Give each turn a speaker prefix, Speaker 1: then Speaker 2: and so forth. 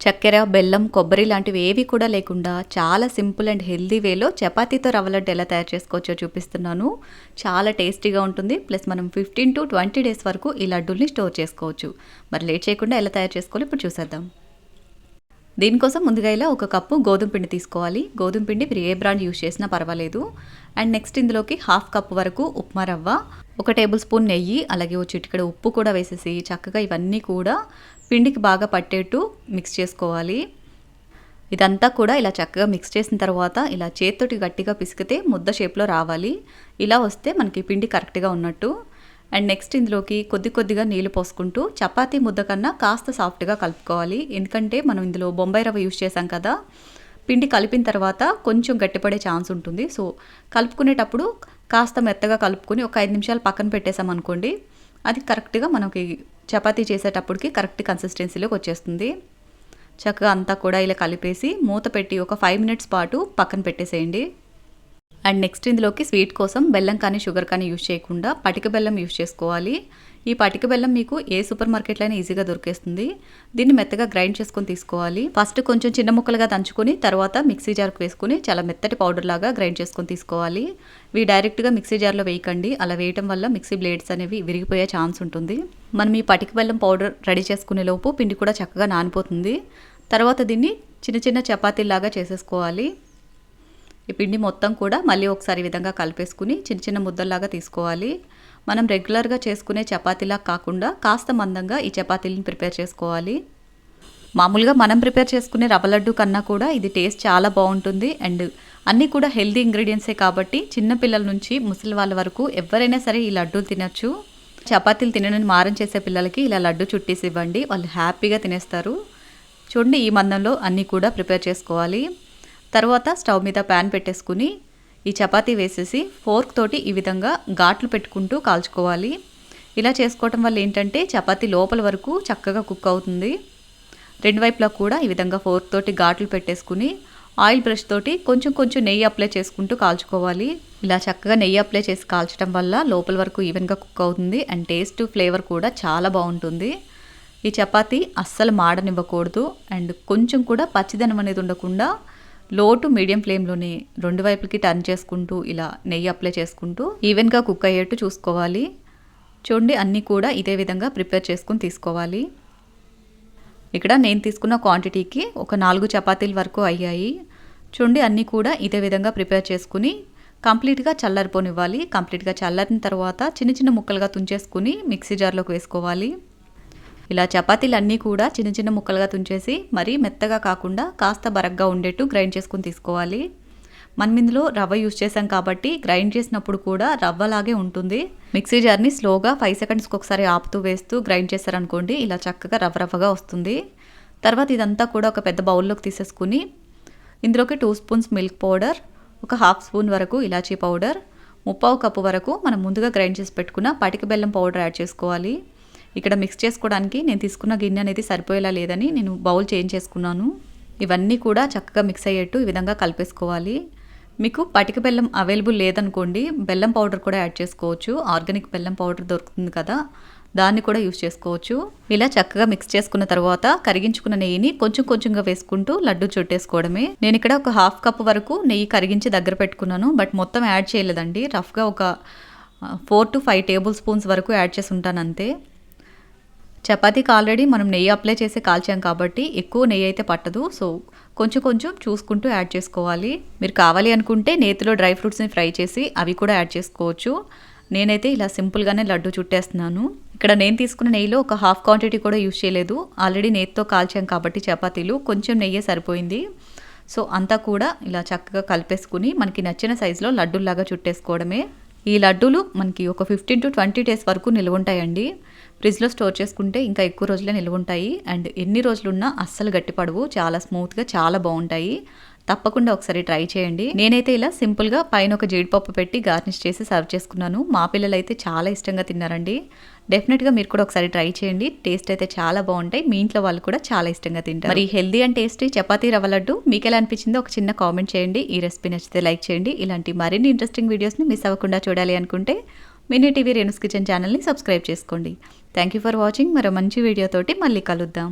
Speaker 1: చక్కెర బెల్లం కొబ్బరి లాంటివి ఏవి కూడా లేకుండా చాలా సింపుల్ అండ్ హెల్దీ వేలో చపాతీతో రవ్వ లడ్డు ఎలా తయారు చేసుకోవచ్చో చూపిస్తున్నాను. చాలా టేస్టీగా ఉంటుంది. ప్లస్ మనం ఫిఫ్టీన్ టు ట్వంటీ డేస్ వరకు ఈ లడ్డూల్ని స్టోర్ చేసుకోవచ్చు. మరి లేట్ చేయకుండా ఎలా తయారు చేసుకోవాలి? ఇప్పుడు చూసేద్దాం. దీనికోసం ముందుగా ఇలా ఒక కప్పు గోధుమ పిండి తీసుకోవాలి. గోధుమ పిండి మీరు ఏ బ్రాండ్ యూస్ చేసినా పర్వాలేదు. అండ్ నెక్స్ట్ ఇందులోకి హాఫ్ కప్ వరకు ఉప్మా రవ్వ ఒక టేబుల్ స్పూన్ నెయ్యి అలాగే ఓ చిటికడ ఉప్పు కూడా వేసేసి చక్కగా ఇవన్నీ కూడా పిండికి బాగా పట్టేట్టు మిక్స్ చేసుకోవాలి. ఇదంతా కూడా ఇలా చక్కగా మిక్స్ చేసిన తర్వాత ఇలా చేత్తోటి గట్టిగా పిసికితే ముద్ద షేప్లో రావాలి. ఇలా వస్తే మనకి పిండి కరెక్ట్గా ఉన్నట్టు. అండ్ నెక్స్ట్ ఇందులోకి కొద్ది కొద్దిగా నీళ్ళు పోసుకుంటూ చపాతీ ముద్ద కన్నా కాస్త సాఫ్ట్గా కలుపుకోవాలి. ఎందుకంటే మనం ఇందులో బొంబాయి రవ్వ యూస్ చేసాం కదా. పిండి కలిపిన తర్వాత కొంచెం గట్టిపడే ఛాన్స్ ఉంటుంది. సో కలుపుకునేటప్పుడు కాస్త మెత్తగా కలుపుకొని ఒక ఐదు నిమిషాలు పక్కన పెట్టేసాం అనుకోండి అది కరెక్ట్గా మనకి చపాతీ చేసేటప్పటికి కరెక్ట్ కన్సిస్టెన్సీలోకి వచ్చేస్తుంది. చక్కగా అంతా కూడా ఇలా కలిపేసి మూత పెట్టి ఒక ఫైవ్ మినిట్స్ పాటు పక్కన పెట్టేసేయండి. అండ్ నెక్స్ట్ ఇందులోకి స్వీట్ కోసం బెల్లం కానీ షుగర్ కానీ యూజ్ చేయకుండా పటిక బెల్లం యూజ్ చేసుకోవాలి. ఈ పటిక బెల్లం మీకు ఏ సూపర్ మార్కెట్లో అయినా ఈజీగా దొరికేస్తుంది. దీన్ని మెత్తగా గ్రైండ్ చేసుకొని తీసుకోవాలి. ఫస్ట్ కొంచెం చిన్న ముక్కలుగా దంచుకొని తర్వాత మిక్సీ జార్కు వేసుకుని చాలా మెత్తటి పౌడర్ లాగా గ్రైండ్ చేసుకొని తీసుకోవాలి. ఇవి డైరెక్ట్గా మిక్సీ జార్లో వేయకండి. అలా వేయటం వల్ల మిక్సీ బ్లేడ్స్ అనేవి విరిగిపోయే ఛాన్స్ ఉంటుంది. మనం ఈ పటిక బెల్లం పౌడర్ రెడీ చేసుకునే లోపు పిండి కూడా చక్కగా నానిపోతుంది. తర్వాత దీన్ని చిన్న చిన్న చపాతీలాగా చేసేసుకోవాలి. ఈ పిండి మొత్తం కూడా మళ్ళీ ఒకసారి విధంగా కలిపేసుకుని చిన్న చిన్న ముద్దల్లాగా తీసుకోవాలి. మనం రెగ్యులర్గా చేసుకునే చపాతీలా కాకుండా కాస్త మందంగా ఈ చపాతీలను ప్రిపేర్ చేసుకోవాలి. మామూలుగా మనం ప్రిపేర్ చేసుకునే రవ్వ లడ్డు కన్నా కూడా ఇది టేస్ట్ చాలా బాగుంటుంది. అండ్ అన్నీ కూడా హెల్దీ ఇంగ్రీడియంట్సే కాబట్టి చిన్నపిల్లల నుంచి ముసలి వాళ్ళ వరకు ఎవరైనా సరే ఈ లడ్డూలు తినచ్చు. చపాతీలు తినడం మారం చేసే పిల్లలకి ఇలా లడ్డు చుట్టేసి ఇవ్వండి వాళ్ళు హ్యాపీగా తినేస్తారు. చూడండి ఈ మందంలో అన్నీ కూడా ప్రిపేర్ చేసుకోవాలి. తర్వాత స్టవ్ మీద ప్యాన్ పెట్టేసుకుని ఈ చపాతీ వేసేసి ఫోర్క్ తోటి ఈ విధంగా ఘాట్లు పెట్టుకుంటూ కాల్చుకోవాలి. ఇలా చేసుకోవటం వల్ల ఏంటంటే చపాతీ లోపల వరకు చక్కగా కుక్ అవుతుంది. రెండు వైపులా కూడా ఈ విధంగా ఫోర్క్ తోటి ఘాట్లు పెట్టేసుకుని ఆయిల్ బ్రష్ తోటి కొంచెం కొంచెం నెయ్యి అప్లై చేసుకుంటూ కాల్చుకోవాలి. ఇలా చక్కగా నెయ్యి అప్లై చేసి కాల్చడం వల్ల లోపల వరకు ఈవెన్గా కుక్ అవుతుంది అండ్ టేస్ట్ ఫ్లేవర్ కూడా చాలా బాగుంటుంది. ఈ చపాతీ అస్సలు మాడనివ్వకూడదు అండ్ కొంచెం కూడా పచ్చిదనం అనేది ఉండకుండా లో టు మీడియం ఫ్లేమ్లోనే రెండు వైపులకి టర్న్ చేసుకుంటూ ఇలా నెయ్యి అప్లై చేసుకుంటూ ఈవెన్గా కుక్ అయ్యేట్టు చూసుకోవాలి. చూడండి అన్నీ కూడా ఇదే విధంగా ప్రిపేర్ చేసుకుని తీసుకోవాలి. ఇక్కడ నేను తీసుకున్న క్వాంటిటీకి ఒక నాలుగు చపాతీల వరకు అయ్యాయి. చూడండి అన్నీ కూడా ఇదే విధంగా ప్రిపేర్ చేసుకుని కంప్లీట్గా చల్లారిపోనివ్వాలి. కంప్లీట్గా చల్లారిన తర్వాత చిన్న చిన్న ముక్కలుగా తుంచేసుకుని మిక్సీ జార్లోకి వేసుకోవాలి. ఇలా చపాతీలు అన్నీ కూడా చిన్న చిన్న ముక్కలుగా తుంచేసి మరీ మెత్తగా కాకుండా కాస్త బరగ్గా ఉండేట్టు గ్రైండ్ చేసుకుని తీసుకోవాలి. మనం ఇందులో రవ్వ యూస్ చేసాం కాబట్టి గ్రైండ్ చేసినప్పుడు కూడా రవ్వలాగే ఉంటుంది. మిక్సీ జార్ని స్లోగా ఫైవ్ సెకండ్స్కి ఒకసారి ఆపుతూ వేస్తూ గ్రైండ్ చేశారనుకోండి ఇలా చక్కగా రవ్వ రవ్వగా వస్తుంది. తర్వాత ఇదంతా కూడా ఒక పెద్ద బౌల్లోకి తీసేసుకుని ఇందులోకి టూ స్పూన్స్ మిల్క్ పౌడర్ ఒక హాఫ్ స్పూన్ వరకు ఇలాచీ పౌడర్ ముప్పావు కప్పు వరకు మనం ముందుగా గ్రైండ్ చేసి పెట్టుకున్న పటిక బెల్లం పౌడర్ యాడ్ చేసుకోవాలి. ఇక్కడ మిక్స్ చేసుకోవడానికి నేను తీసుకున్న గిన్నె అనేది సరిపోయేలా లేదని నేను బౌల్ చేంజ్ చేసుకున్నాను. ఇవన్నీ కూడా చక్కగా మిక్స్ అయ్యేట్టు ఈ విధంగా కలిపేసుకోవాలి. మీకు పటిక బెల్లం అవైలబుల్ లేదనుకోండి బెల్లం పౌడర్ కూడా యాడ్ చేసుకోవచ్చు. ఆర్గానిక్ బెల్లం పౌడర్ దొరుకుతుంది కదా దాన్ని కూడా యూస్ చేసుకోవచ్చు. ఇలా చక్కగా మిక్స్ చేసుకున్న తర్వాత కరిగించుకున్న నెయ్యిని కొంచెం కొంచెంగా వేసుకుంటూ లడ్డు చుట్టేసుకోవడమే. నేను ఇక్కడ ఒక హాఫ్ కప్ వరకు నెయ్యి కరిగించి దగ్గర పెట్టుకున్నాను బట్ మొత్తం యాడ్ చేయలేదండి. రఫ్గా ఒక four to five tablespoons వరకు యాడ్ చేసి ఉంటాను అంతే. చపాతీకి ఆల్రెడీ మనం నెయ్యి అప్లై చేసి కాల్చాం కాబట్టి ఎక్కువ నెయ్యి అయితే పట్టదు. సో కొంచెం కొంచెం చూసుకుంటూ యాడ్ చేసుకోవాలి. మీరు కావాలి అనుకుంటే నేతిలో డ్రై ఫ్రూట్స్ని ఫ్రై చేసి అవి కూడా యాడ్ చేసుకోవచ్చు. నేనైతే ఇలా సింపుల్గానే లడ్డు చుట్టేస్తున్నాను. ఇక్కడ నేను తీసుకున్న నెయ్యిలో ఒక హాఫ్ క్వాంటిటీ కూడా యూజ్ చేయలేదు. ఆల్రెడీ నేతితో కాల్చాం కాబట్టి చపాతీలు కొంచెం నెయ్యి సరిపోయింది. సో అంతా కూడా ఇలా చక్కగా కలిపేసుకుని మనకి నచ్చిన సైజులో లడ్డూలాగా చుట్టేసుకోవడమే. ఈ లడ్డూలు మనకి ఒక ఫిఫ్టీన్ టు ట్వంటీ డేస్ వరకు నిల్వ ఉంటాయండి. ఫ్రిడ్జ్లో స్టోర్ చేసుకుంటే ఇంకా ఎక్కువ రోజులే నిల్వ ఉంటాయి. అండ్ ఎన్ని రోజులున్నా అస్సలు గట్టిపడవు చాలా స్మూత్గా చాలా బాగుంటాయి. తప్పకుండా ఒకసారి ట్రై చేయండి. నేనైతే ఇలా సింపుల్గా పైన ఒక జీడిపప్పు పెట్టి గార్నిష్ చేసి సర్వ్ చేసుకున్నాను. మా పిల్లలు అయితే చాలా ఇష్టంగా తిన్నారండి. డెఫినెట్గా మీరు కూడా ఒకసారి ట్రై చేయండి. టేస్ట్ అయితే చాలా బాగుంటాయి. మీ ఇంట్లో వాళ్ళు కూడా చాలా ఇష్టంగా తింటారు. మరి హెల్దీ అండ్ టేస్టీ చపాతీ రవ్వ లడ్డు మీకు ఎలా అనిపించిందో ఒక చిన్న కామెంట్ చేయండి. ఈ రెసిపీ నచ్చితే లైక్ చేయండి. ఇలాంటి మరిన్ని ఇంట్రెస్టింగ్ వీడియోస్ని మిస్ అవ్వకుండా చూడాలి అనుకుంటే మినీ టీవీ రేణుస్ కిచెన్ ఛానల్ని సబ్స్క్రైబ్ చేసుకోండి. థ్యాంక్ యూ ఫర్ వాచింగ్ మరో మంచి వీడియోతోటి మళ్ళీ కలుద్దాం.